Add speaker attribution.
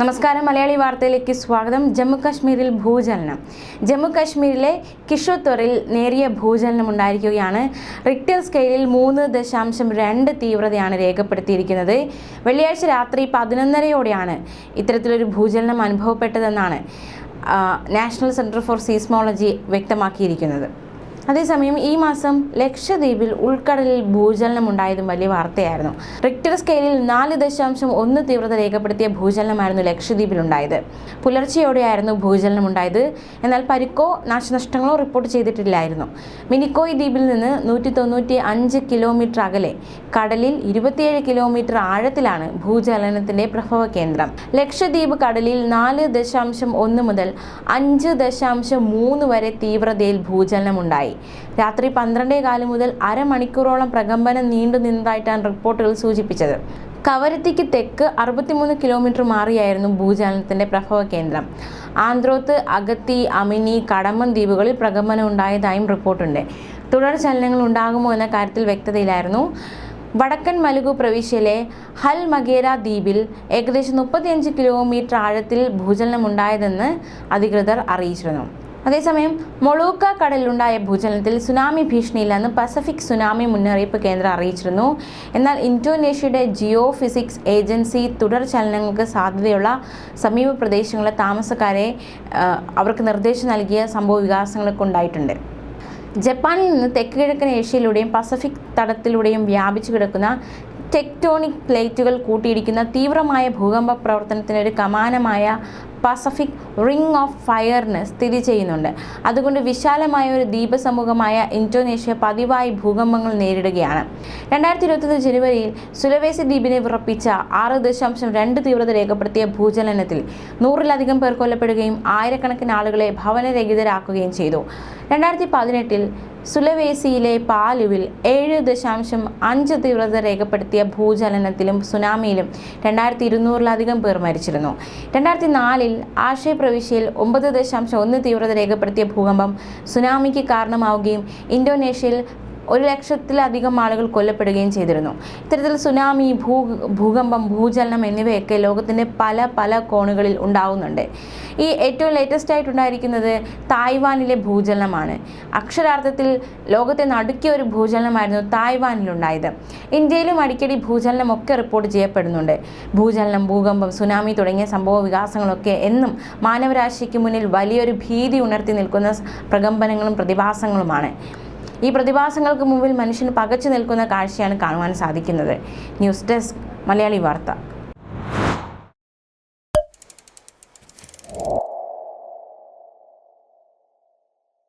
Speaker 1: നമസ്കാരം. മലയാളി വാർത്തയിലേക്ക് സ്വാഗതം. ജമ്മു കാശ്മീരിൽ ഭൂചലനം. ജമ്മു കാശ്മീരിലെ നേരിയ ഭൂചലനം ഉണ്ടായിരിക്കുകയാണ്. റിക്ടർ സ്കെയിലിൽ മൂന്ന് ദശാംശം രണ്ട് തീവ്രതയാണ് രേഖപ്പെടുത്തിയിരിക്കുന്നത്. വെള്ളിയാഴ്ച രാത്രി പതിനൊന്നരയോടെയാണ് ഇത്തരത്തിലൊരു ഭൂചലനം അനുഭവപ്പെട്ടതെന്നാണ് നാഷണൽ സെന്റർ ഫോർ സീസ്മോളജി വ്യക്തമാക്കിയിരിക്കുന്നത്. അതേസമയം ഈ മാസം ലക്ഷദ്വീപിൽ ഉൾക്കടലിൽ ഭൂചലനം ഉണ്ടായതും വലിയ വാർത്തയായിരുന്നു. റിക്ടർ സ്കെയിലിൽ നാല് ദശാംശം ഒന്ന് തീവ്രത രേഖപ്പെടുത്തിയ ഭൂചലനമായിരുന്നു ലക്ഷദ്വീപിൽ ഉണ്ടായത് പുലർച്ചെയോടെയായിരുന്നു ഭൂചലനം ഉണ്ടായത്. എന്നാൽ പരിക്കോ നാശനഷ്ടങ്ങളോ റിപ്പോർട്ട് ചെയ്തിട്ടില്ലായിരുന്നു. മിനിക്കോയ് ദ്വീപിൽ നിന്ന് നൂറ്റി തൊണ്ണൂറ്റി അഞ്ച് കിലോമീറ്റർ അകലെ കടലിൽ ഇരുപത്തിയേഴ് കിലോമീറ്റർ ആഴത്തിലാണ് ഭൂചലനത്തിന്റെ പ്രഭവ കേന്ദ്രം. ലക്ഷദ്വീപ് കടലിൽ നാല് ദശാംശം ഒന്ന് മുതൽ അഞ്ച് ദശാംശം മൂന്ന് വരെ തീവ്രതയിൽ ഭൂചലനമുണ്ടായി രാത്രി പന്ത്രണ്ടേ കാൽ മുതൽ അരമണിക്കൂറോളം പ്രകമ്പനം നീണ്ടു നിന്നതായിട്ടാണ് റിപ്പോർട്ടുകൾ സൂചിപ്പിച്ചത്. കവരത്തിക്ക് തെക്ക് അറുപത്തിമൂന്ന് കിലോമീറ്റർ മാറിയായിരുന്നു ഭൂചലനത്തിന്റെ പ്രഭവ കേന്ദ്രം. ആന്ത്രോത്ത് അഗത്തി അമിനി കടമൻ ദ്വീപുകളിൽ പ്രകമ്പനം ഉണ്ടായതായും റിപ്പോർട്ടുണ്ട്. തുടർ ചലനങ്ങൾ ഉണ്ടാകുമോ എന്ന കാര്യത്തിൽ വ്യക്തതയിലായിരുന്നു. വടക്കൻ മലുഗു പ്രവിശ്യയിലെ ഹൽ മഗേര ദ്വീപിൽ ഏകദേശം മുപ്പത്തിയഞ്ച് കിലോമീറ്റർ ആഴത്തിൽ ഭൂചലനം ഉണ്ടായതെന്ന് അധികൃതർ അറിയിച്ചിരുന്നു. അതേസമയം മൊളൂക്ക കടലിലുണ്ടായ ഭൂചലനത്തിൽ സുനാമി ഭീഷണിയില്ലെന്ന് പസഫിക് സുനാമി മുന്നറിയിപ്പ് കേന്ദ്രം അറിയിച്ചിരുന്നു. എന്നാൽ ഇന്തോനേഷ്യയുടെ ജിയോ ഫിസിക്സ് ഏജൻസി തുടർ ചലനങ്ങൾക്ക് സാധ്യതയുള്ള സമീപ പ്രദേശങ്ങളിലെ താമസക്കാരെ അവർക്ക് നിർദ്ദേശം നൽകിയ സംഭവ വികാസങ്ങളൊക്കെ ഉണ്ടായിട്ടുണ്ട്. ജപ്പാനിൽ നിന്ന് തെക്ക് കിഴക്കൻ ഏഷ്യയിലൂടെയും പസഫിക് തടത്തിലൂടെയും വ്യാപിച്ചു കിടക്കുന്ന ടെക്ടോണിക് പ്ലേറ്റുകൾ കൂട്ടിയിടിക്കുന്ന തീവ്രമായ ഭൂകമ്പ പ്രവർത്തനത്തിന് ഒരു കമാനമായ പസഫിക് റിംഗ് ഓഫ് ഫയറിന് സ്ഥിതി ചെയ്യുന്നുണ്ട് അതുകൊണ്ട് വിശാലമായ ഒരു ദ്വീപസമൂഹമായ ഇന്തോനേഷ്യ പതിവായി ഭൂകമ്പങ്ങൾ നേരിടുകയാണ്. രണ്ടായിരത്തി ഇരുപത്തൊന്ന് ജനുവരിയിൽ സുലവേസി ദ്വീപിനെ വിറപ്പിച്ച ആറ് ദശാംശം രണ്ട് തീവ്രത രേഖപ്പെടുത്തിയ ഭൂചലനത്തിൽ നൂറിലധികം പേർ കൊല്ലപ്പെടുകയും ആയിരക്കണക്കിന് ആളുകളെ ഭവനരഹിതരാക്കുകയും ചെയ്തു. രണ്ടായിരത്തി പതിനെട്ടിൽ സുലവേസിയിലെ പാലുവിൽ ഏഴ് ദശാംശം അഞ്ച് തീവ്രത രേഖപ്പെടുത്തിയ ഭൂചലനത്തിലും സുനാമിയിലും രണ്ടായിരത്തി ഇരുന്നൂറിലധികം പേർ മരിച്ചിരുന്നു. രണ്ടായിരത്തി നാലിൽ ആശയ പ്രവിശ്യയിൽ ഒമ്പത് ദശാംശം ഒന്ന് തീവ്രത രേഖപ്പെടുത്തിയ ഭൂകമ്പം സുനാമിക്ക് കാരണമാവുകയും ഇന്തോനേഷ്യയിൽ ഒരു ലക്ഷത്തിലധികം ആളുകൾ കൊല്ലപ്പെടുകയും ചെയ്തിരുന്നു. ഇത്തരത്തിൽ സുനാമി ഭൂ ഭൂകമ്പം ഭൂചലനം എന്നിവയൊക്കെ ലോകത്തിന്റെ പല പല കോണുകളിൽ ഉണ്ടാവുന്നുണ്ട്. ഈ ഏറ്റവും ലേറ്റസ്റ്റ് ആയിട്ടുണ്ടായിരിക്കുന്നത് തായ്വാനിലെ ഭൂചലനമാണ്. അക്ഷരാർത്ഥത്തിൽ ലോകത്തെ നടുക്കിയ ഒരു ഭൂചലനമായിരുന്നു തായ്വാനിലുണ്ടായത്. ഇന്ത്യയിലും അടിക്കടി ഭൂചലനം ഒക്കെ റിപ്പോർട്ട് ചെയ്യപ്പെടുന്നുണ്ട്. ഭൂചലനം ഭൂകമ്പം സുനാമി തുടങ്ങിയ സംഭവ വികാസങ്ങളൊക്കെ എന്നും മാനവരാശിക്ക് മുന്നിൽ വലിയൊരു ഭീതി ഉണർത്തി നിൽക്കുന്ന പ്രകമ്പനങ്ങളും പ്രതിഭാസങ്ങളുമാണ്. ഈ പ്രതിഭാസങ്ങൾക്ക് മുമ്പിൽ മനുഷ്യൻ പകച്ചു നിൽക്കുന്ന കാഴ്ചയാണ് കാണുവാൻ സാധിക്കുന്നത്. ന്യൂസ് ഡെസ്ക് മലയാളി വാർത്ത.